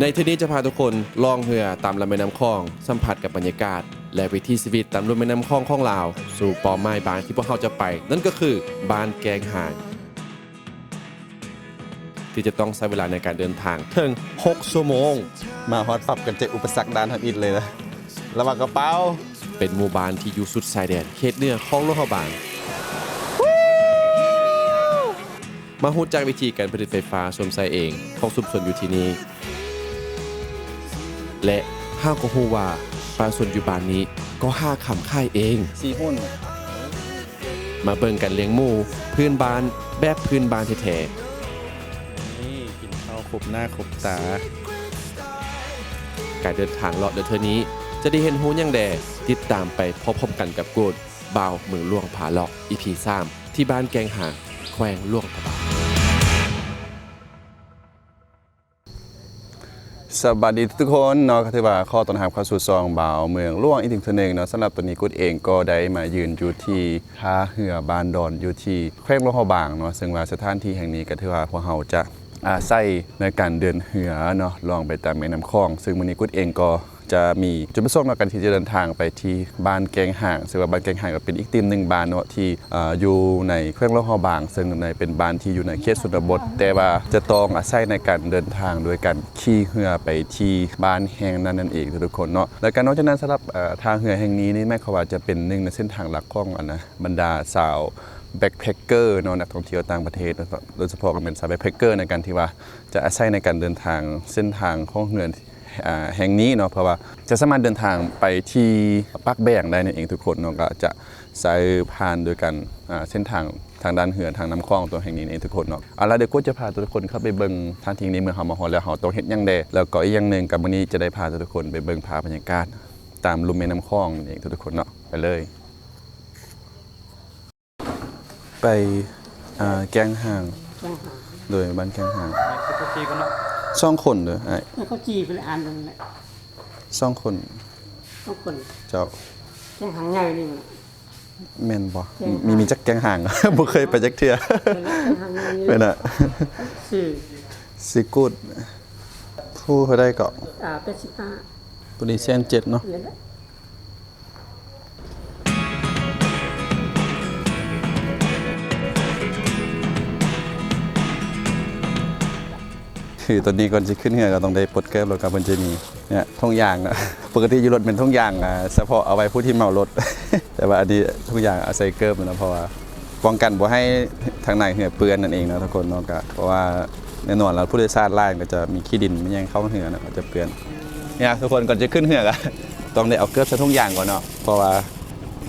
ในที่นี้จะพาทุกคนล่องเรือตามลำแม่น้ำคลอง สัมผัสกับบรรยากาศ และวิถีชีวิตตามลุ่มแม่น้ำคลองของลาว สู่ปอไม้บ้านที่พวกเขาจะไป นั่นก็คือบ้านแกงหางที่จะต้องใช้เวลาในการเดินทางถึง6ชั่วโมง มาฮอตปรับกันเจออุปสรรคด้านทำอิฐเลยนะระวังกระเป๋า เป็นหมู่บ้านที่อยู่สุดชายแดนเขตเหนือของโลกบางมาหูจากวิธีการผลิตไฟฟ้าชมไซเองของสุมชนอยู่ที่นี่ และห้าวก็ฮู้ว่าปลาชนอยู่บ้านนี้ก็ห้าขำค่ายเอง ซีหุ้นมาเบิ่งกันเลี้ยงหมูพื้นบ้านแบบพื้นบ้านแท้นี่กินข้าวครบหน้าครบตา ๆการเดินทางเลาะเดินเทอนี้ จะได้เห็นหูหยังแดติดตามไปพร้อมๆกันกับโกดบ่าวเมืองล่วงผาเลาะ EP 3ที่บ้านแกงหางแขวงล่วงพระบาง สวัสดีทุกคนเนาะก็ถือว่าข้อต้อนรับเข้าสู่ซองบ่าวเมืองล่วงอีกถึงเทอหนึงเนาะสำหรับตัวนี้กุดเองก็ได้มายืนอยู่ที่ท่าเหือบานดอนอยู่ที่แควงโลหอบางเนาะซึ่งว่าสถานที่แห่งนี้ก็ถือว่าพวกเราจะอาศัยในการเดินเหือเนาะลองไปตามแม่น้ำคลอง ซึ่งมื้อนี้กุดเองก็ จะมีจุดประสงค์ในการที่จะเดินทางไปที่บ้านแกงห่างซึ่งว่าบ้านแกงห่างก็เป็นอีกทีมหนึ่งบ้านเนาะที่อ่อยู่ในแขวงโลหะบาง ซึ่งในเป็นบ้านที่อยู่ในเขตชนบท แต่ว่าจะต้องอาศัยในการเดินทางโดยการขี่เรือไปที่บ้านแห่งนั้นนั่นเองทุกคนเนาะและการนอกจากนั้นสำหรับทางเรือแห่งนี้นี่แม่ขาว่าจะเป็นหนึ่งในเส้นทางหลักของอันนะบรรดาสาวแบ็คแพคเกอร์เนาะนักท่องเที่ยวต่างประเทศโดยเฉพาะกันเป็นสาวแบ็คแพคเกอร์ในการที่ว่าจะอาศัยในการเดินทางเส้นทางของเรืออ่า แห่งนี้เนาะเพราะว่าจะสามารถเดินทางไปที่ปักแบงได้นั่นเองทุกคนเนาะก็จะใช้ผ่านโดยกันเส้นทางทางด้านเหือทางน้ำคลองตัวแห่งนี้เองทุกคนเนาะเอาละเดี๋ยวกูจะพาทุกคนเข้าไปเบิ่งทางทีนี้เมื่อเฮามาฮอดแล้วเฮาต้องเฮ็ดยังแดแล้วก็อีกอย่างหนึ่งกับมื้อนี้จะได้พาทุกคนไปเบิ่งภาพบรรยากาศตามลุ่มแม่น้ำคลองนี่เองทุกคนเนาะไปเลย ไปแกงห่างโดยบ้านแกงห่างทุกทีก็เนาะ สองคนเด้อไอ้แล้วเขาจีเป็นอันนึงแหละสองคนทุกคนเจ้าจังหางใหญ่นี่มัน แม่นบ่แกงห่าง มีมีจักแกงห่าง บ่เคยไปจักเทื่อเป็นจังหางใหญ่นี่เป็นอะสี่สิกูดผู้เขาได้เกาะอ่าเป็นสิบห้าตัวนี้แสนเจ็ดเนาะเหรียญละ คือตอนนี้ก่อนสิขึ้นเรือก็ต้องได้ปลดเกิบแล้วกับเพิ่นจะมีเนี่ยท่องยางอะปกติอยู่รถเป็นท่องยางอะเฉพาะเอาไว้ผู้ที่เมารถ แต่ว่าอันนี้ทุกอย่างอาศัยเกิบนะเพราะว่าป้องกันบ่ให้ทางในเหือเปื้อนนั่นเองนะทุกคนเนาะก็เพราะว่าแน่นอนแล้วผู้โดยสารล่างก็จะมีขี้ดินมันยังเข้าเหือนะก็จะเปื้อนเนี่ยทุกคนก่อนจะขึ้นเหือกอะต้องได้เอาเกลือบใส่ทุ่งยางก่อนเนาะเพราะว่า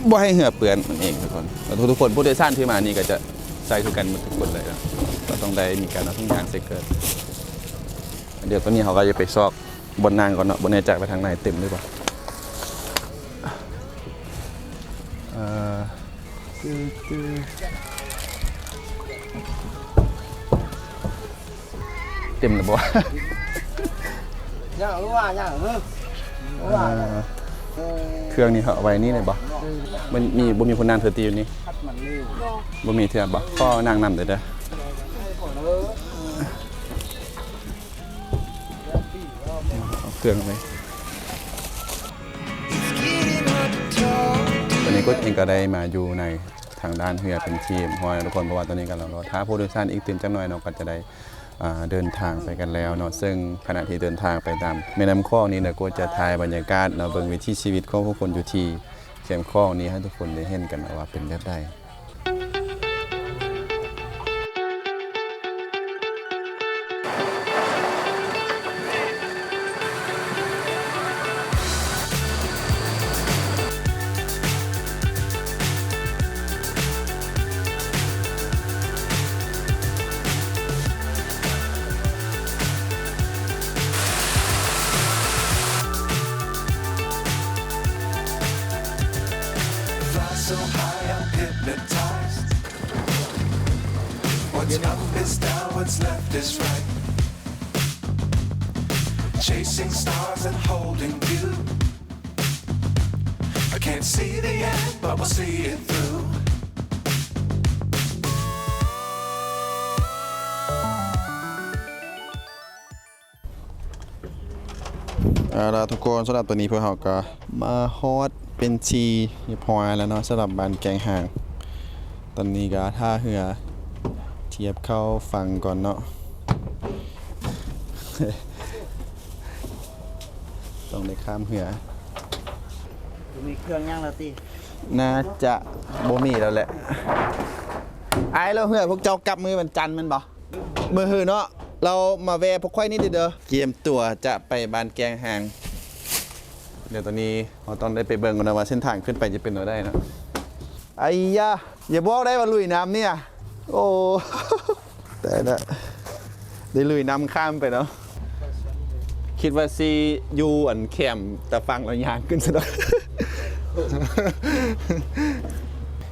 บ่ให้เหือเปื้อนนั่นเองทุกคนแล้วทุกๆคนผู้โดยสารที่มานี่ก็จะใส่คือกันหมดทุกคนเลยนะก็ต้องได้มีการเอาทุ่งยางใส่เกลือบ เดี๋ยวตัวนี้เขาก็จะไปซอกบนนางก่อนเนาะบนในใจไปทางในเต็มหรือเปล่าเต็มหรือเปล่าย่างรู้ว่าย่างเออเครื่องนี้เขาเอไว้นี่เลยบ่มันมีบ่มีคนนานเธอตีอยู่นี่บ่มีเทื่อบ่ก็นั่งนำเด้อเด้อ เครื่องไว้ตอนนี้ก็เองก็ได้มาอยู่ในทางด้านเรือเป็นทีมเพราะทุกคนเพราะว่าตอนนี้กำลังรอท้าผู้โดยสารอีกตื่นจังหน่อยเนาะก็จะได้อ่าเดินทางไปกันแล้วเนาะซึ่งขณะที่เดินทางไปตามแม่น้ำคลองนี้เนี่ยก็จะถ่ายบรรยากาศเนาะเบิ่งวิถีชีวิตของผู้คนอยู่ที่แคมป์คลองนี้ให้ทุกคนได้เห็นกันว่าเป็นแบบใด what's left is right. Chasing stars and holding you. I can't see the end, but we'll see it through. อเอาล่ะทุกคนสำหรับตัวนี้พวกเราก็มาฮอดเป็นชีเรียบร้อยแล้วเนาะสำหรับบานแกงห่าง ตอนนี้ก็ท่าเรือ เทียบเข้าฟังก่อนเนาะ ต้องได้ข้ามเหือมีเครื่องย่างแล้วติน่าจะบ่มีแล้วแหละ ไอ้แล้วเหือพวกเจ้ากลับมือวันจันทร์แมันบ่มือหือเนาะ เรามาแวะพวกค่อยนี่เด้อเตรียมตัวจะไปบ้านแกงห่าง เดี๋ยวตอนนี้เราต้องได้ไปเบิ่งกันนะว่าเส้นทางขึ้นไปจะเป็นอะไรเนาะไอ้ยะอย่าบอกได้ว่าลุยน้ำเนี่ย โอ้ แต่ละได้ลุยน้ำข้ามไปเนาะคิดว่าซียูอันแคมแต่ฟังเรายางขึ้นซะหน่อย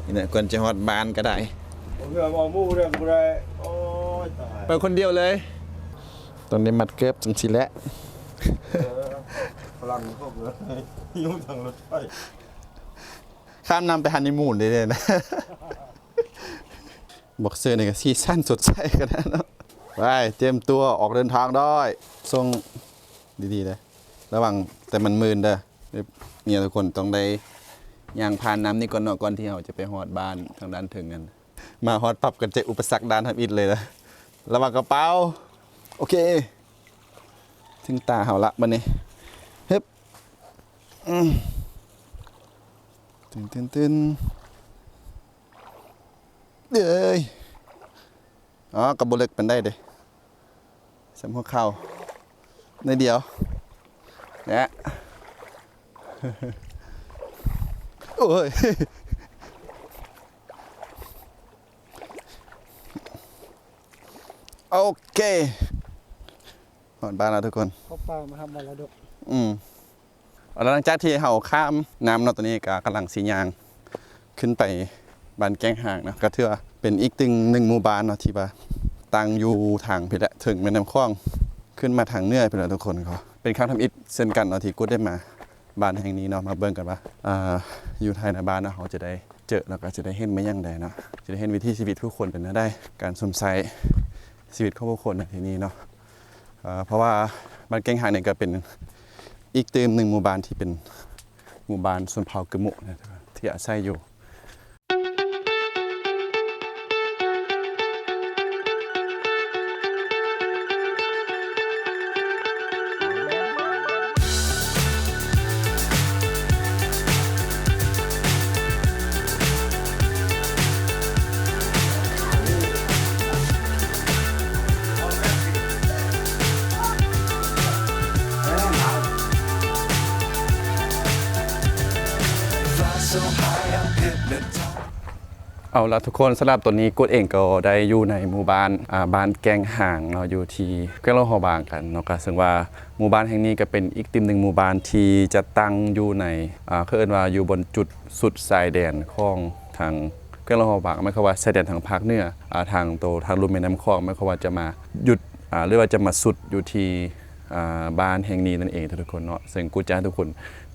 นี่นะก่อนจะฮอดบ้านก็ได้ผมเรือมอมู่เรื่องกูได้โอ้ยตายไปคนเดียวเลย ตอนนี้มัดเกือบจังสิแหละพลังเข้าเรือยุ่งทางรถไฟข้ามนำไปฮันนีมูนได้เลยนะ บอกเสื้อนี่ก็ซีซั่นสดใสกันนะเนาะไปเตรียมตัวออกเดินทางได้ทรงดีๆเลยระวังแต่มันมืนเด้อเนี่ยทุกคนต้องได้ยางผ่านน้ำนี่ก่อนเนาะก่อนที่เราจะไปฮอดบ้านทางด้านถึงกันมาฮอดปรับกันเจออุปสรรคด้านทำอิดเลยนะระวังกระเป๋า โอเค ถึงตาเฮาละบัดนี้ฮึบอืมตึนตึนตึน เด้ยอ๋อกระบเล็กเป็นได้เด้สำหัวเข่าในเดียวเนี่ยโอ้ยโอเคหอดบ้านแล้วทุกคนเขาเปล่ามาทำมรดกอืมแล้วหลังจากที่เราข้ามน้ำเนาะตอนนี้ก็กำลังสียางขึ้นไป บ้านแก้งห่างนะก็ถือว่าเป็นอีกตึงหนึ่งหมู่บ้านเนาะที่ว่าตั้งอยู่ทางเพชรถึงแม่น้ำคลองขึ้นมาทางเนื้อไปแล้วทุกคนเขาเป็นครั้งทำอิฐเช่นกันเนาะที่กูได้มาบ้านแห่งนี้เนาะมาเบิ่งกันว่าอ่าอยู่ไทยในบ้านเนาะเขาจะได้เจอแล้วก็จะได้เห็นไม่ยังใดเนาะจะได้เห็นวิถีชีวิตผู้คนเป็นได้ การสมใส่ชีวิตของผู้คนในที่นี้เนาะอ่าเพราะว่าบ้านแก้งห่างเนี่ยก็เป็นอีกเติมหนึ่งหมู่บ้านที่เป็นหมู่บ้านชนเผ่ากะมุนะที่อาศัยอยู่ เอาละทุกคนสำหรับตัวนี้กูดเองก็ได้อยู่ในหมู่บ้านอ่าบ้านแกงห่างเนาะอยู่ที่แกงโลหอบางกันเนาะก็ซึ่งว่าหมู่บ้านแห่งนี้ก็เป็นอีกติมหนึ่งหมู่บ้านที่จะตั้งอยู่ในอ่าเขาเอิ้นว่าอยู่บนจุดสุดชายแดนของทางแกงโลหอบางไม่เขาว่าชายแดนทางภาคเหนืออ่าทางโตทางลุ่มแม่น้ำคลองไม่เขาว่าจะมาหยุดอ่าหรือว่าจะมาสุดอยู่ที่อ่าบ้านแห่งนี้นั่นเองทุกคนเนาะซึ่งกูจะให้ทุกคน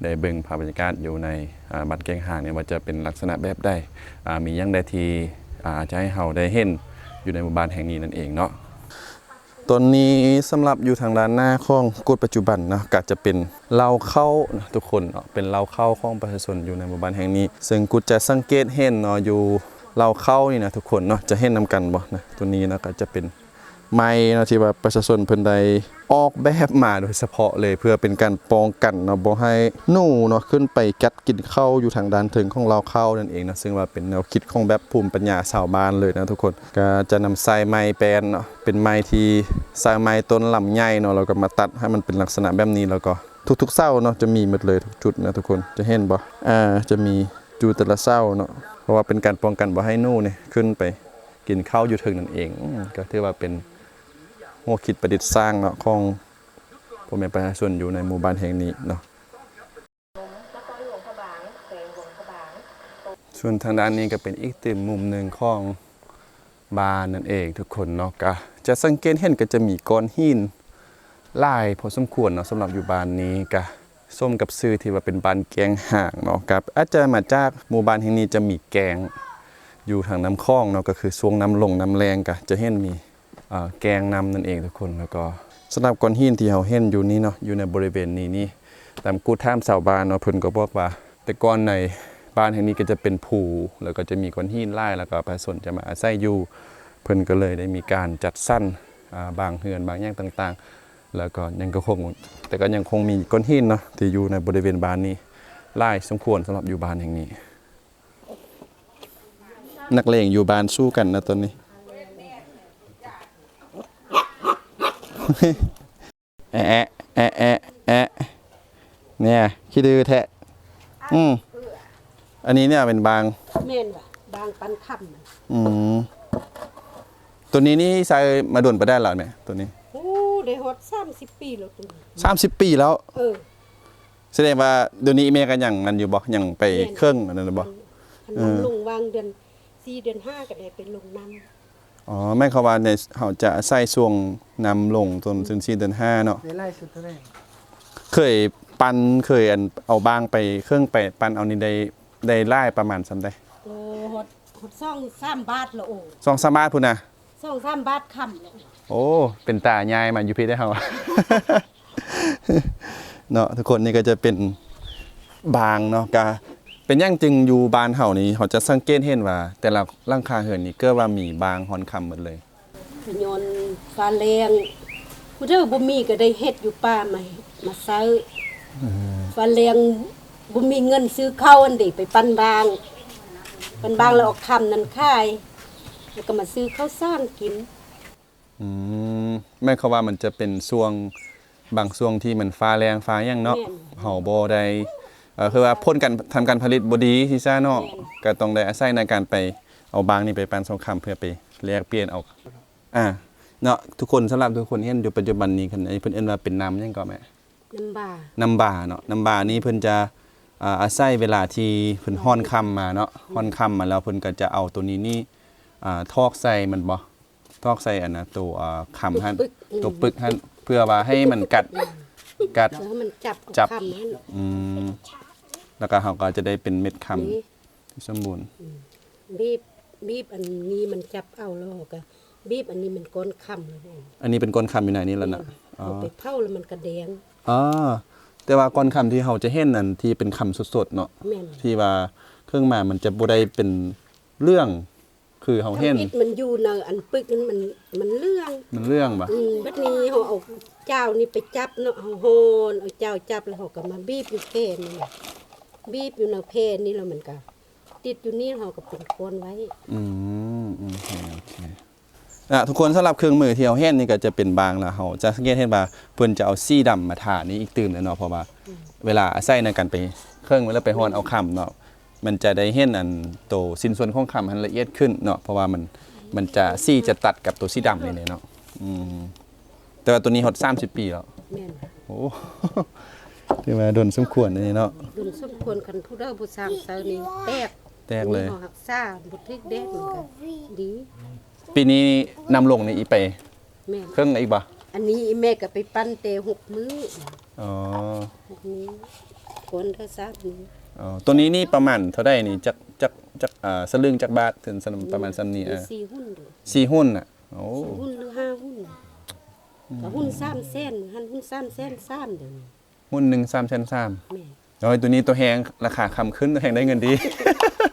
ได้เบิ่งภาพบรรยากาศอยู่ในบัดแกงห่างเนี่ยว่าจะเป็นลักษณะแบบใดมียังใดที่อ่าจะให้เฮาได้เห็นอยู่ในหมู่บ้านแห่งนี้นั่นเองเนาะต้นนี้สำหรับอยู่ทางด้านหน้าของกูดปัจจุบันนะก็จะเป็นเล่าเข้านะทุกคนเนาะเป็นเล่าเข้าของประชาชนอยู่ในหมู่บ้านแห่งนี้ ซึ่งกูจะสังเกตเห็นเนาะอยู่เล่าเข้านี่นะทุกคนเนาะจะเห็นนำกันบ่นะตัวนี้นะก็จะเป็น ไม้เนาะที่ว่าประชาชนเพิ่นได้ออกแบบมาโดยเฉพาะเลยเพื่อเป็นการป้องกันเนาะบ่ให้หนูเนาะขึ้นไปกัดกินเข้าอยู่ทางด้านถึงของเราเข้านั่นเองนะซึ่งว่าเป็นแนวคิดของแบบภูมิปัญญาชาวบ้านเลยนะทุกคนก็จะนำไซไม้แปลนเนาะเป็นไม้ที่สร้างไม้ต้นลำใหญ่เนาะแล้วก็มาตัดให้มันเป็นลักษณะแบบนี้แล้วก็ทุกๆเสาเนาะจะมีหมดเลยทุกจุดนะทุกคนจะเห็นบ่อ่าจะมีจูแต่ละเสาเนาะเพราะว่าเป็นการป้องกันบ่ให้หนูเนี่ยขึ้นไปกินข้าวอยู่ถึงนั่นเองก็ถือว่าเป็น หัวคิดประดิษฐ์สร้างเนาะของพ่อแม่ประชาชนอยู่ในหมู่บ้านแห่งนี้เนาะส่วนทางด้านนี้ก็เป็นอีกติมมุมหนึ่งของบ้านนั่นเองทุกคนเนาะก็จะสังเกตเห็นก็จะมีก้อนหินลายพอสมควรเนาะสำหรับอยู่บ้านนี้ก็ส้มกับซื้อที่ว่าเป็นบ้านแกงห่างเนาะกับอาจจะมาจากหมู่บ้านแห่งนี้จะมีแกงอยู่ทางน้ำคลองเนาะก็คือช่วงน้ำลงน้ำแรงก็จะเห็นมี แกงนำนั่นเองทุกคนแล้วก็สำหรับก้อนหินที่เราเห็นอยู่นี้เนาะอยู่ในบริเวณนี้นี่ตามกูท่ามชาวบ้านเนาะเพิ่นก็บอกว่า แต่ก่อนในบ้านแห่งนี้ก็จะเป็นภูแล้วก็จะมีก้อนหินไล่แล้วก็ประชาชนจะมาอาศัยอยู่เพิ่นก็เลยได้มีการจัดสั้นบางเฮือนบางอย่างต่างๆ แล้วก็ยังก็คงแต่ก็ยังคงมีก้อนหินเนาะที่อยู่ในบริเวณบ้านนี้ไล่สมควรสำหรับอยู่บ้านแห่งนี้ นักเลงอยู่บ้านสู้กันนะตอนนี้ แอะแอะแอะแอะเนี่ยขี้ดื้อแทะ อืมอันนี้เนี่ยเป็นบางแม่นว่ะบางปันค่ำน่ะอืมตัวนี้นี่ใส่มาโดนไปได้แล้วเนี่ยตัวนี้โอ้ได้ฮอด30 ปีแล้วตัวนี้30ปีแล้ว เออแสดงว่าเดี๋ยวนี้แม่ก็ยังนั่นอยู่บ่ยังไปเครื่องอันนั้นบ่ คันน้ำลงวางเดือน4เดือน5ก็ได้ไปลงน้ำ อ๋อแม่เขาว่าในเขาจะใส่ช่วงนำลงจนถึง4เดือน5เนาะในไล่สุดเท่าไหร่เคยปันเคยอันเอาบางไปเครื่องไปปันเอานี่ได้ได้ไล่ประมาณซำใดโอ้ฮอดฮอดซ่อง3บาทละโอ้สองสามบาทพุ่นน่ะซ่อง3บาทค่ำแล้วโอ้เป็นตายายมาอยู่พี่ได้เฮาเนาะทุกคนนี่ก็จะเป็นบางเนาะกา เป็นอย่างจึงอยู่บ้านเฮานี่เขาจะสังเกตเห็นว่า แต่ละหลังคาเฮือนนี่ก็ว่ามีบางฮอนคำหมดเลยพยนต์ฟ้าแรงผู้เจ้าบ่มีก็ได้เฮ็ดอยู่ป่ามามาซื้ออฟ้าแรงบ่มีเงินซื้อข้าวอันเดีไปปั้นบาง ปั้นบางแล้วเออกคำนั้นขายแล้วก็มาซื้อข้าวสร้างกินอืมแม่เขาว่ามันจะเป็นช่วงบางช่วงที่มันฟ้าแรงฟ้าหยังเนาะแม่นเฮาบ่ได้เอ่อ คือว่าพ่นกันทำการผลิตบ่ดีที่ซ่าเนาะแม่นก็ต้องได้อาศัยในการไปเอาบางนี่ไปปันสงครามเพื่อไปแลกเปลี่ยนเอาอ่าเนาะทุกคนสำหรับทุกคนที่เห็นอยู่ปัจจุบันนี้คันนี้เพิ่นเอิ้นว่าเป็นน้ำหยังก็แม่น้ำบาน้ำบาเนาะน้ำบานี้เพิ่นจะอ่าอาศัยเวลาที่เพิ่นฮ้อนค่ำมาเนาะฮ้อนค่ำมาแล้วเพิ่นก็จะเอาตัวนี้นี่อ่าทอกใส่มันบ่ทอกใส่อันน่ะตัวอ่าคำหั่นตัวปึกอืมตัวปึกหั่นเพื่อว่าให้มันกัดกัดแล้วมันจับเอาจับคำนั้นอืม แล้วก็เฮาก็จะได้เป็นเม็ดคำนี่ที่สมบูรณ์ บีบบีบอันนี้มันจับเอาแล้วก็บีบอันนี้มันก้นคำแล้วนี่อันนี้เป็นก้อนคำอยู่ในนี้แล้วนะอ๋อเอาไปเผาแล้วมันกระแดงอ๋อแต่ว่าก้อนคำที่เฮาจะเห็นนั่นที่เป็นคำสดๆเนาะแม่นที่ว่าเครื่องหมายมันจะบ่ได้เป็นเรื่องคือเฮาเห็นทำอิฐมันอยู่ในอันปึกนั้นมันมันเรื่อง มันเรื่องบ่อืมบัดนี้เขาเอาเจ้านี่ไปจับเนาะเขาโหนเอาเจ้าจับแล้วเขาก็มาบีบอยู่เพนนี่ล่ะ บีบอยู่ในเพนนี่แล้วมันก็ติดอยู่นี่เขาก็เป็นโคนไว้ อืมโอเคโอเคอะทุกคนสำหรับเครื่องมือที่เฮาเห็นนี่ก็จะเป็นบางละเฮาจะสังเกตเห็นว่าเพิ่นจะเอาสีดำมาทานี่อีกตื่มเลยเนาะเพราะว่าเวลาอาศัยในการไปเครื่องเวลาไปฮ้อนเอาคำเนาะมันจะได้เห็นอันโตวสิ้นส่วนของคำมันละเอียดขึ้นเนาะเพราะว่ามันมันจะสีจะตัดกับตัวสีดำนี่เลยเนาะอืมแต่ว่าตัวนี้ฮอด30 ปีแล้วแม่นโอ้ ที่มาโดนสมควรเลยเนาะดุนสมควรคันผู้เด้อผู้สร้างเสานี่แตกแตกเลยอันนี้เขาหักซ่าบ่ทึกแดกมันก็ดีปีนี้นำลงในอีไป แม่นเครื่องอีกบ่อันนี้อีแม่ก็ไปปั้นเตหกมื้ออ๋อหกมื้อคนเท่าซักมื้ออ๋อตัวนี้นี่ประมาณเท่าไดนี่จักจักจักอ่าสลึงจักบาทถึงสนประมาณซ้ํนี้มีอะสี่หุ้นเด้อสี่หุ้นน่ะโอ้ สี่หุ้นหรือห้าหุ้นก็หุ้นสามเส้นหันหุ้นสามเส้นสามเดี๋ยวนี้ หุ้นหนึ่งสามแสนสามแม่โอ้ยตัวนี้ตัวแหงราคาคำขึ้นตัวแหงได้เงินดี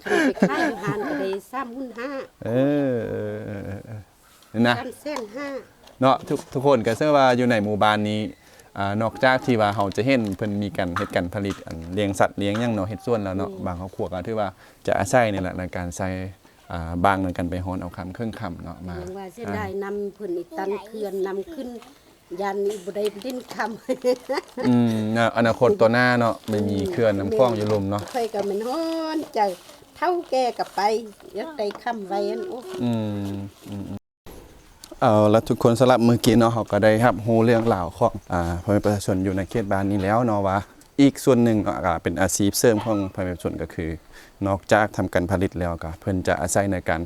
คันไปขายอยู่หานก็ได้สามหุ้นห้าเออเออเออเออเออนี่นะสามเส้นห้าเนาะทุกทุกคนก็เชื่อว่าอยู่ในหมู่บ้านนี้อ่านอกจากที่ว่าเราจะเห็นเพิ่นมีการเฮ็ดการผลิตอันเลี้ยงสัตว์เลี้ยงหยังเนาะเฮ็ดส่วนแล้วเนาะบางครอบครัวก็ถือว่าจะอาศัยนี่แหละในการใช้อ่าบางในการไปฮ้อนเอาคำเครื่องคำเนาะมาอย่างว่าเสียดายนำเพิ่นอีตันเขื่อนนำขึ้น ยันนี้บ่ได้ดิ้นคำอืมเนาะอนาคตตัวหน้าเนาะไม่มีเขื่อนน้ำคลองอยู่ลุมเนาะค่อยก็มันฮ้อนใจเท่าแก่กับไปอยากได้คำไว้อันโอ้อืมอืมอืมเอาแล้วทุกคนสำหรับเมื่อกี้เนาะเขาก็ได้รับรู้เรื่องราวของอ่าพ่อแม่ประชาชนอยู่ในเขตบ้านนี้แล้วเนาะว่าอีกส่วนหนึ่งเนาะก็เป็นอาชีพเสริมของพ่อแม่ประชาชนก็คือ นอกจากทำการผลิตแล้วก็เพิ่นจะอาศัยในการ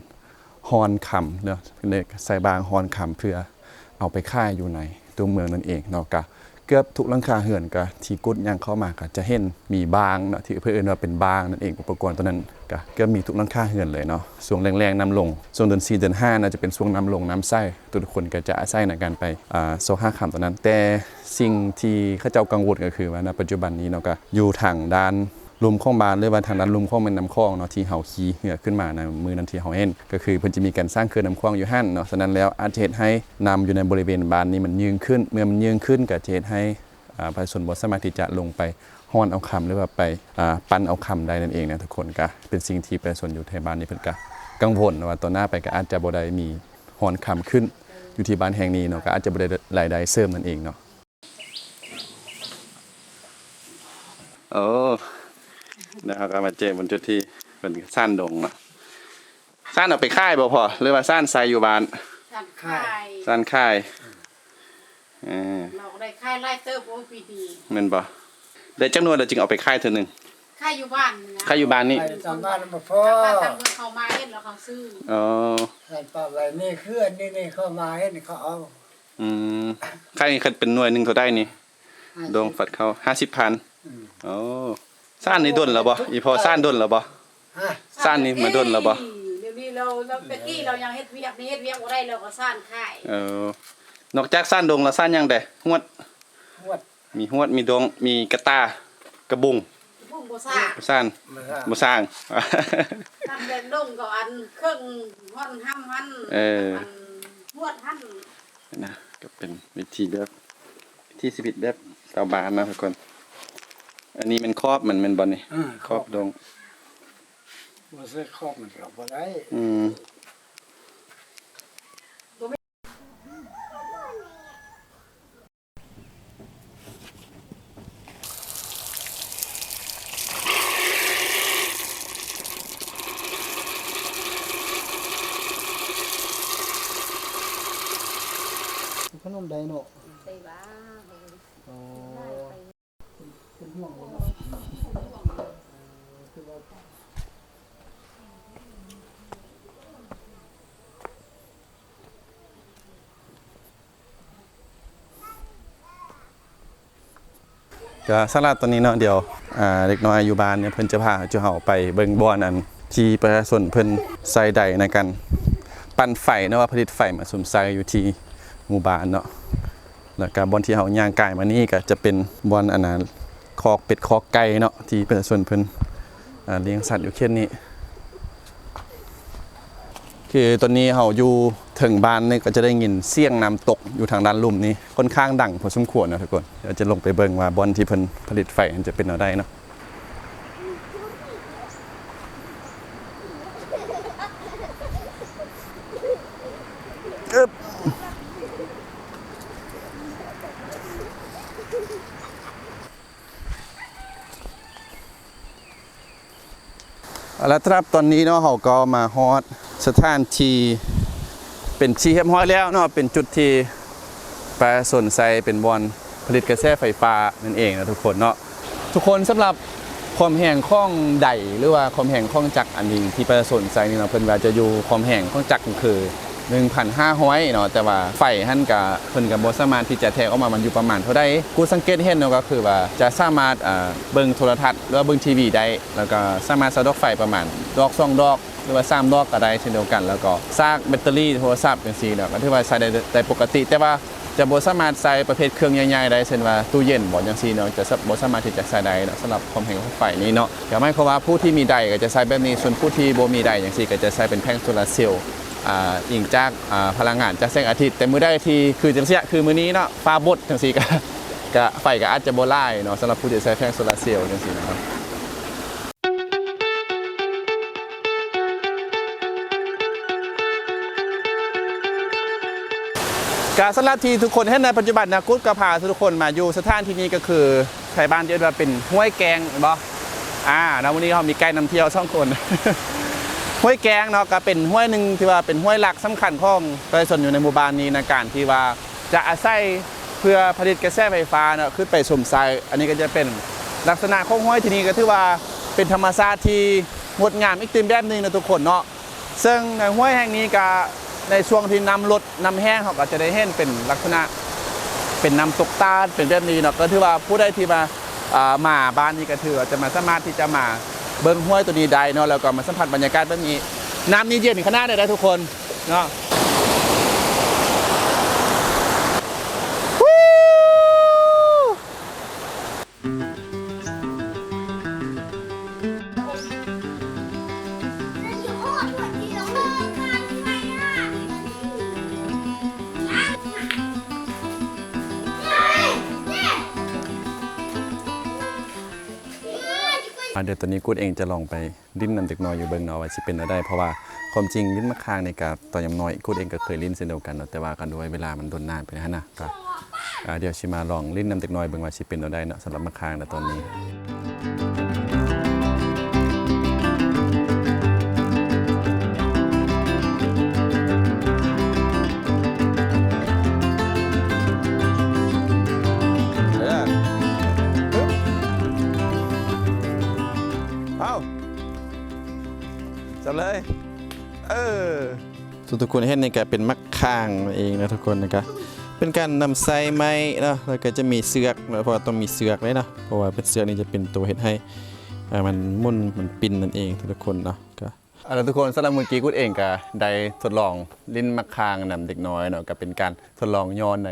ฮอนคำเนาะเพิ่นได้ใส่บางฮอนคำเพื่อเอาไปขายอยู่ใน ตัวเมืองนั่นเองเนาะก็เกือบทุกลังคาเหือนก็ที่กุดย่างเข้ามาก็จะเห็นมีบางเนาะที่เพื่อนว่าเป็นบางนั่นเองอุปกรณ์ตัวนั้นก็เกือบมีทุกลังคาเหือนเลยเนาะช่วงแรงๆน้ำลงช่วงเดือน4เดือน5น่าจะเป็นช่วงน้ำลงน้ำไส้ทุกคนก็จะอาศัยในการไปอ่าโซห้าคำตัวนั้น แต่สิ่งที่เขาเจ้ากังวลก็คือว่าณปัจจุบันนี้เนาะก็อยู่ทางด้าน ลุมข้องบานหรือว่าทางด้นลุมข้องแม่น้ำคลองเนาะที่เฮาขี่เหือขึ้นมาในมือนั้นที่เฮาเห็นก็คือเพิ่นจะมีการสร้างเขื่อนน้ำคลองอยู่หั่นเนาะฉะนั้นแล้วอาจจะเฮ็ดให้น้ำอยู่ในบริเวณบานนี้มันยืงขึ้น เมื่อมันยืงขึ้นก็จะเฮ็ดให้อ่าประชาชนบ่สามารถที่จะลงไปฮ้อนเอาคำหรือว่าไปอ่าปั้นเอาคำได้นั่นเองนะทุกคนก็เป็นสิ่งที่ประชาชนอยู่ในบ้านนี้เพิ่นก็กังวลว่าต่อหน้าไปก็อาจจะบ่ได้มีฮ้อนคำขึ้นอยู่ที่บ้านแห่งนี้เนาะก็อาจจะบ่ได้รายได้เสริมนั่นเองเนาะโอ้ นะครับก็มาเจอบนจุดที่เป็นซ่านดงเนาะซ่านเอาไปค่ายบ่พอหรือว่าซ่านใส่อยู่บ้านทำค่ายซ่านค่ายเออเราก็ได้ค่ายไล่เติร์โอปีดีแม่นบ่ได้จำนวนแล้วจึงเอาไปค่ายเทื่อหนึงค่ายอยู่บ้านนะค่ายอยู่บ้านนี่ไปทำบ้านมาพ่อถ้าทำเงินเขามาเห็นแล้วเขาซื้ออ๋อใส่ปลาไว้นี่เคลื่อนนี่นี่เข้ามาให้นี่เขาเอาอืมค่ายนี่คันเป็นหน่วยหนึงเท่าได้นี่ดงฝัดเข้า50,000อ๋อ ซ่านนี่ดนแล้วบ่อีพอซ่านดนแล้วบ่ฮะซ่านนี่มาดนแล้วบ่เดี๋ยวนี้เราเราตะกี้เรายังเฮ็ดเวียกนี่เฮ็ดเวียกบ่ได้เราก็สร้างค่ายเออนอกจากซ่านดงแล้วซ่านหยังได้ฮวดหวดมีฮวดมีดงมีกระตากระบุงพุ่งบ่สร้างซ่านมาละบ่สร้าง ทำเดินลงก็อันเครื่องห่อนห้ำหันเออ นนวดหันนะก็เป็นวิธีแบบวิธีชีวิตแบบชาวบ้านนะทุกคน อันนี้มันครอบมันเป็นบอลนี่อืมครอบดงบ่ซื้อครอบมันก็บ่ได้อืม ขนมไดโน ไปบ้า อ๋อ ก็สำหรับตอนนี้เนาะเดี๋ยวอ่าเด็กน้อยอยู่บ้านเนี่ยเพิ่นจะพาจ้าเฮาไปเบิ่งบ่อนอันที่ประชาชนเพิ่นใส่ใดในการปั่นไฟเนาะว่าผลิตไฟมาสุมใส่อยู่ที่หมู่บ้านเนาะแล้วก็บ่อนที่เฮาย่างกายมานี่ก็จะเป็นบ่อนอันนั้นคอกเป็ดคอกไก่เนาะที่ประชาชนเพิ่นอ่าเลี้ยงสัตว์อยู่เขตนี้คือตอนนี้เราอยู่ ถึงบ้านนี่ก็จะได้ยินเสียงน้ำตกอยู่ทางด้านลุ่มนี้ค่อนข้างดังพอสมควรนะทุกคนเดี๋ยวจะลงไปเบิ่งว่าบอนที่เพิ่นผลิตไฟมันจะเป็นเอาได้เนาะอึ๊บเอาละครับตอนนี้เนาะเราก็มาฮอดสถานที่ เป็นที่เรียบร้อยแล้วเนาะเป็นจุดที่แปรสนใจเป็นบอลผลิตกระแสไฟฟ้านั่นเองนะทุกคนเนาะทุกคนสำหรับความแห่งข้องใดหรือว่าความแห่งข้องจักอันนี้ที่ปรสนใจนี่เนาะเพิ่นว่าจะอยู่ความแห่งข้องจักก็คือ 1,500เนาะแต่ว่าไฟหั่นก็เพิ่นก็บ่สามารถที่จะแทกออกมามันอยู่ประมาณเท่าใดกูสังเกตเห็นเนาะก็คือว่าจะสามารถอ่าเบิ่งโทรทัศน์หรือว่าเบิ่งทีวีได้แล้วก็สามารถสะดอกไฟประมาณดอกสองดอก หรือว่า3ดอกก็ได้เช่นเดียวกัน แล้วก็ซากแบตเตอรี่โทรศัพท์จังซี่เนาะก็ถือว่าใช้ได้ได้ปกติ แต่ว่าจะบ่สามารถใส่ประเภทเครื่องใหญ่ๆได้เช่นว่าตู้เย็นบ่จังซี่เนาะจะบ่สามารถที่จะใส่ได้เนาะสำหรับความแข็งของไฟนี้เนาะก็หมายความว่าผู้ที่มีไดก็จะใช้แบบนี้ส่วนผู้ที่บ่มีไดจังซี่ก็จะใช้เป็นแผงโซลาร์เซลล์อ่าอิงจากพลังงานจากแสงอาทิตย์ แต่มื้อได้ที่คือจังซี่คือมื้อนี้เนาะฟ้าบดจังซี่ก็ก็ไฟก็อาจจะบ่ลายเนาะสำหรับผู้ที่ใช้แผงโซลาร์เซลล์จังซี่นะครับ กาสำหรับที่ทุกคนเห็นในปัจจุบันนะกุ๊ดก็พาทุกคนมาอยู่สถานที่นี้ก็คือไทยบ้านเรียว่าเป็นห้วยแกงบ่อ่าแล้ววันนี้เรามีไกด์นำเที่ยวสองคน ห้วยแกงเนาะก็เป็นห้วยหนึ่งที่ว่าเป็นห้วยหลักสำคัญของประชาชนอยู่ในหมู่บ้านนี้ในการที่ว่าจะอาศัยเพื่อผลิตกระแสไฟฟ้าเนาะขึ้นไปสมทรายอันนี้ก็จะเป็นลักษณะของห้วยที่นี่ก็ถือว่าเป็นธรรมชาติที่งดงามอีกตื่นแบบหนึงนะทุกคนเนาะซึ่งในห้วยแห่งนี้ก็ ในช่วงที่น้ำลดน้ำแห้งเขาก็จะได้เห็นเป็นลักษณะเป็นน้ำตกตาเป็นแบบนี้เนาะก็ถือว่าผู้ใดที่มาหมาบ้านนี้ก็ถือว่าจะมาสามารถที่จะมาเบิ้งห้วยตัวนี้ได้เนาะแล้วก็มาสัมผัสบรรยากาศแบบนี้ น้ำนี่เย็นขนาดไหนได้ทุกคนเนาะ เดี๋ยวตอนนี้กูดเองจะลองไปลิ้นนำเด็กน้อยอยู่เบิ้งเนาะว่าสิเป็นอะไรเพราะว่าความจริงลิ้นมะคางในกับตอนยำน้อยกูดเองก็เคยลิ้นเช่นเดียวกันเนาะแต่ว่ากันด้วยเวลามันดนนานไปนะนะก็เดี๋ยวชิมาลองลิ้นนำเด็กน้อยเบิ้งว่าสิเป็นอะไรเนาะสำหรับมะคางในะตอนนี้ ทุกคนเห็นนี่ก็เป็นมักข้างเองนะทุกคนนะครับเป็นการนำไส้ไม้เนาะแล้วก็จะมีเสือกเพราะว่าต้องมีเสือกเลยเนาะเพราะว่าเป็นเสือกนี่จะเป็นตัวเฮ็ดให้มันมุ่นมันปินนั่นเองทุกคนเนาะก็เอาละทุกคนสำหรับมือกี้กูเองก็ได้ทดลองลิ้นมักคางนำเด็กน้อยเนาะก็เป็นการทดลองย้อนใน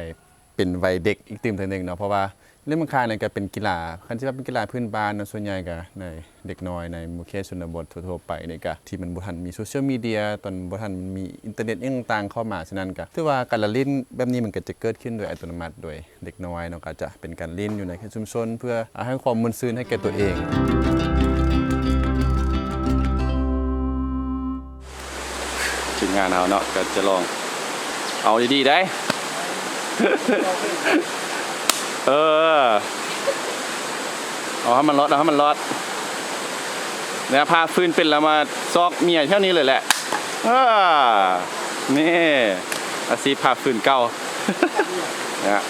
เป็นวัยเด็กอีกตื่นเนึงเนาะเพราะว่า เล่นมังคาเนี่ยก็เป็นกีฬาคันที่ว่าเป็นกีฬาพื้นบ้านนะส่วนใหญ่ก็ในเด็กน้อยในหมู่เขตชนบททั่วๆไปนี่ก็ที่มันบ่ทันมีโซเชียลมีเดียตอนบ่ทันมีอินเทอร์เน็ตอิหยังต่างๆเข้ามาฉะนั้นก็ถือว่าการละเล่นแบบนี้มันก็จะเกิดขึ้นโดยอัตโนมัติโดยเด็กน้อยเนาะก็จะเป็นการเล่นอยู่ในชุมชน เพื่อให้ความมนต์ซื่นให้แก่ตัวเองทีมงานเอาเนาะก็จะลองเอาดีๆได้ เออเอาให้มันรอดเอาให้มันรอดเนี่ยพาฟืนเป็นแล้วมาซอกเมียเท่านี้เลยแหละเออนี่อาซีพาฟืนเก่าเนี่ย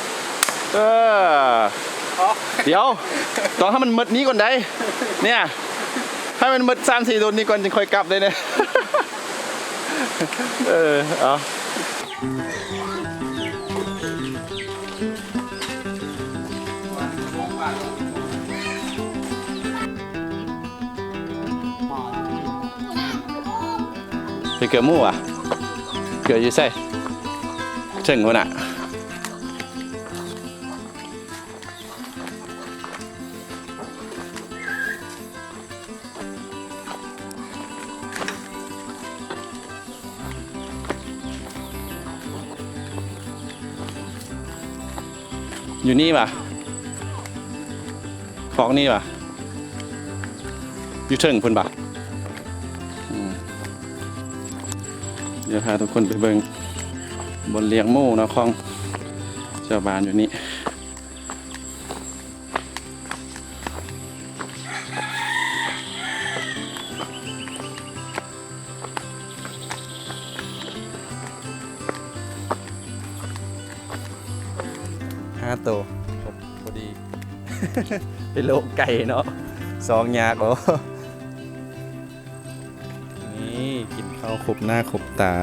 เออเดี๋ยวต้องให้มันมดนี้ก่อนได้ เนี่ยให้มันมดสามสี่โดนนี้ก่อนจึงค่อยกลับเลยเนี่ย เออ เอา เกลือหมู่อะเกลืออยู่ใส่เชิงคนอะอยู่นี่ป่ะของนี่ป่ะอยู่เชิงพุ่นป่ะ เดี๋ยวพาทุกคนไปเบิงบนเลียงหมู่เนาะของชาวบ้านอยู่นี่ห้าตัวครบพอดี เป็นโลไก่เนาะสองยากโอ้ ข้าวครบหน้าครบตา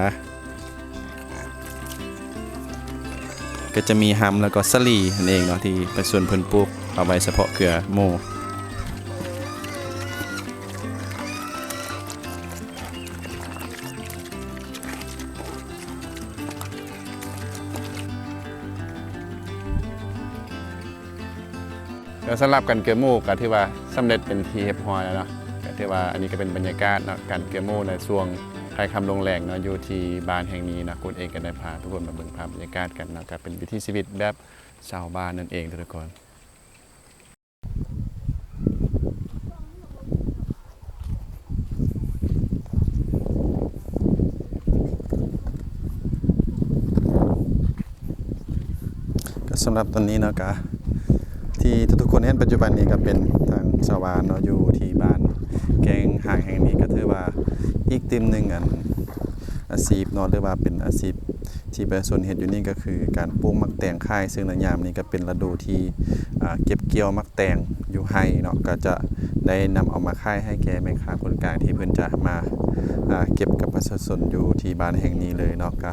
ก็จะมีฮัมแล้วก็สลีนั่นเองเนาะที่เป็นส่วนเพิ่นปลูกเอาไว้เฉพาะเกลือโมก็สำหรับกันเกลือโมก็ที่ว่าสำเร็จเป็นทีเรียบร้อยแล้วเนาะก็ถือว่าอันนี้ก็เป็นบรรยากาศเนาะการเกียร์โมในช่วง ใครคำลงแรงเนาะอยู่ที่บ้านแห่งนี้นะคุณเองก็ได้พาทุกคนมาเบิ่งภาพบรรยากาศกันนะก็เป็นวิถีชีวิตแบบชาวบ้านนั่นเองทุกคนสำหรับตอนนี้เนาะก็ที่ทุกๆคนเห็นปัจจุบันนี้ก็เป็นทางชาวบ้านเนาะอยู่ที่บ้านแกงห่างแห่งนี้ก็ถือว่า อีกติมหนึ่งอันอาชีพเนาะหรือว่าเป็นอาชีพที่ประชาชนเห็นอยู่นี่ก็คือ การปลูกมักแตงค่าย ซึ่งในยามนี้ก็เป็นฤดูที่เก็บเกี่ยวมักแตงอยู่ไห้เนาะก็จะได้นำเอามาค่ายให้แก่แม่ค้าคนกลางที่เพิ่นจะมาเก็บกับประชาชนอยู่ที่บ้านแห่งนี้เลยเนาะก็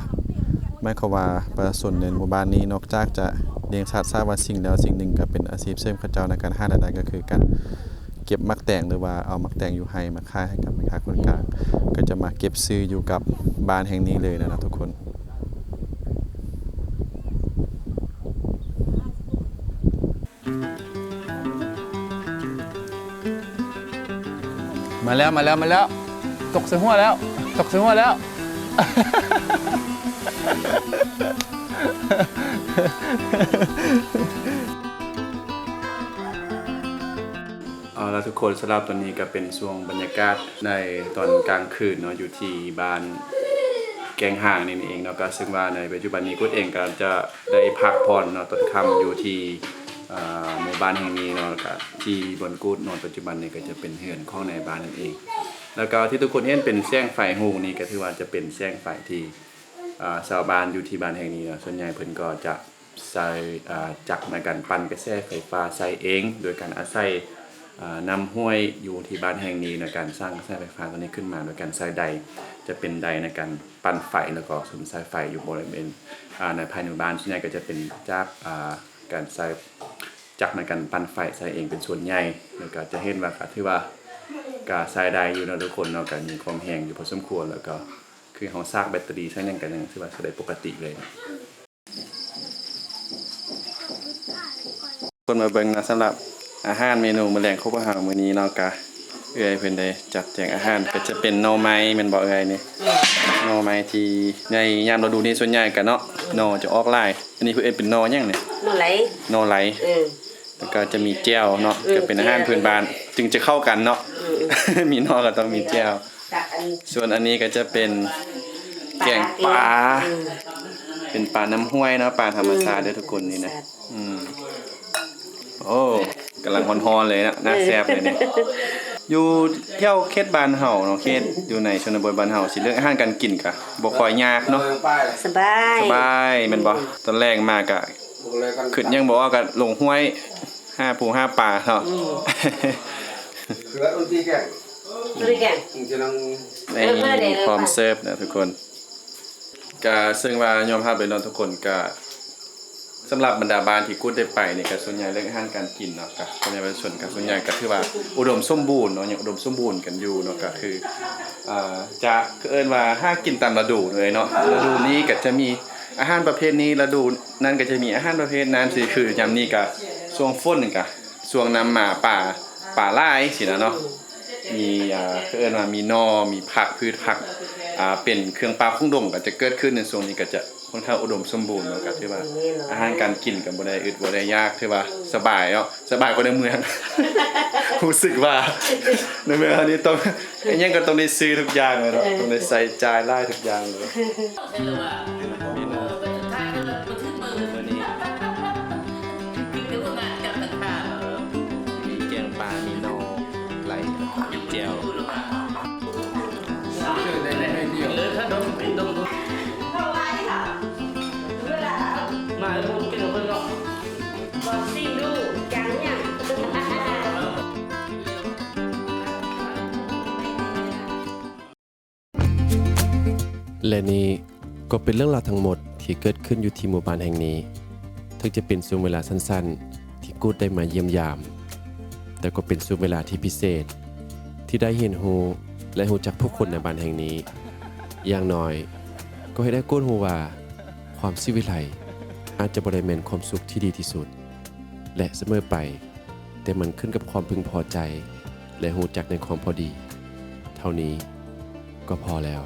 หมายความว่าประชาชนในหมู่บ้านนี้นอกจากจะเลี้ยงสัตว์ทราบว่าสิ่งแล้วสิ่งหนึ่งก็เป็นอาชีพเสริมเขาเจ้าในการหารายได้ก็คือการ เก็บมักแต่งหรือว่าเอามักแต่งอยู่ให้มาขายให้กับแม่ค้าคนกลาง ก็จะมาเก็บซื้ออยู่กับบ้านแห่งนี้เลยนะครับทุกคนมาแล้วมาแล้วมาแล้ว ตกใส่หัวแล้ว ตกใส่หัวแล้ว เอาละทุกคนสำหรับตอนนี้ก็เป็นช่วงบรรยากาศในตอนกลางคืนเนาะอยู่ที่บ้านแกงห่างนี่เองเนาะก็ซึ่งว่าในปัจจุบันนี้กุดเองก็จะได้พักผ่อนเนาะตอนค่ำอยู่ที่หมู่บ้านแห่งนี้เนาะก็ที่บนกูดนอนปัจจุบันนี้ก็จะเป็นเฮือนข้องในบ้านนั่นเอง แล้วก็ที่ทุกคนเห็นเป็นแสงไฟหูนี่ก็ถือว่าจะเป็นแสงไฟที่ชาวบ้านอยู่ที่บ้านแห่งนี้เนาะส่วนใหญ่เพิ่นก็จะใช้อ่จักในการปั่นกระแสไฟฟ้าใช้เอง โดยการอาศัย นำห้วยอยู่ที่บ้านแห่งนี้ในการสร้างกระแสไฟฟ้าตัวนี้ขึ้นมาโดยการใช้ใดจะเป็นใดในการปั่นไฟแล้วก็สุมสายไฟอยู่บริเวณในภายในบ้านส่วนใหญ่ก็จะเป็นจากการใช้จักในการปั่นไฟใช้เองเป็นส่วนใหญ่แล้วก็จะเห็นว่าก็ที่ว่าการใช้ใดอยู่นะทุกคนเนาะก็มีความแห้งอยู่พอสมควรแล้วก็คือเฮาซากแบตเตอรี่ใช้ยังกันยังถือว่าใช้ได้ปกติเลยคนมาเบิ่งนะสำหรับ อาหารเมนูแมลงคบอาหารมื้อนี้เนาะกะเอื้อยเพิ่นได้จัดแจงอาหารก็จะเป็นหน่อไม้แม่นบ่เอื้อยนี่หน่อไม้ที่ในยามฤดูนี้ส่วนใหญ่ก็เนาะหน่อจะออกหลายอันนี้คือเอ็นเป็นหน่อหยังนี่นั่นไหลหน่อไหลเออแล้วก็จะมีแจ่วเนาะก็เป็นอาหารพื้นบ้านจึงจะเข้ากันเนาะมีหน่อก็ต้องมีแจ่วจากอันส่วนอันนี้ก็จะเป็นแกงปลาอืมเป็นปลาน้ำห้วยเนาะปลาธรรมชาติเด้อทุกคนนี่นะอืมโอ้ กำลังฮอนๆเลยนะน่าแซ่บเลยเนี่ยอยู่เที่ยวเขตบ้านเฮาเนาะเขตอยู่ในชนบทบ้านเฮาสิเรื่องอาหารการกินก็บ่ค่อยยากเนาะสบายสบายแม่นบ่ตอนแรกมาก็ขึ้นยังบอกว่าก็ลงห้วยห้าปูห้าปลาเนาะคือว่าดนตรีแก่บริการจริงๆนังในพร้อมเสิร์ฟนะทุกคนก็ซึ่งว่ายอมรับเลยเนาะทุกคนก็ สำหรับบรรดาบ้านที่กูดได้ไปเนี่ยก็ส่วนใหญ่เรื่องอาหารการกินเนาะก็ส่วนใหญ่เป็นส่วนก็ส่วนใหญ่ก็ถือว่าอุดมสมบูรณ์เนาะยังอุดมสมบูรณ์กันอยู่เนาะก็คืออ่าจะเอิ้นว่าห้ากินตามฤดูเลยเนาะฤดูนี้ก็จะมีอาหารประเภทนี้ฤดูนั้นก็จะมีอาหารประเภทนั้นสิคือยามนี้ก็ช่วงฝนนี่ก็ช่วงน้ำหมาป่าป่าหลายสินะเนาะมีอ่าเอิ้นว่ามีนอมีผักพืชผักอ่าเป็นเครื่องปลาคุ้งดงก็จะเกิดขึ้นในช่วงนี้ก็จะ ค่อนข้างอุดมสมบูรณ์เนาะก็ถือว่าอาหารการกินก็บ่ได้อึดบ่ได้ยากถือว่าสบายเนาะสบายกว่าในเมืองรู้สึกว่าในเมืองอันนี้ต้องอันยังก็ต้องได้ซื้อทุกอย่างเลยเนาะต้องได้ใส่จ่ายรายทุกอย่างเลย และนี่ก็เป็นเรื่องราวทั้งหมดที่เกิดขึ้นอยู่ที่หมู่บ้านแห่งนี้ ถึงจะเป็นช่วงเวลาสั้นๆ ที่กูดได้มาเยี่ยมยาม แต่ก็เป็นช่วงเวลาที่พิเศษ ที่ได้เห็นฮูและฮูจักผู้คนในบ้านแห่งนี้ อย่างน้อย ก็ให้ได้กูดฮูว่า ความสิวิไลอาจจะบริเวณความสุขที่ดีที่สุด และเสมอไป แต่มันขึ้นกับความพึงพอใจ และฮูจักในความพอดี เท่านี้ก็พอแล้ว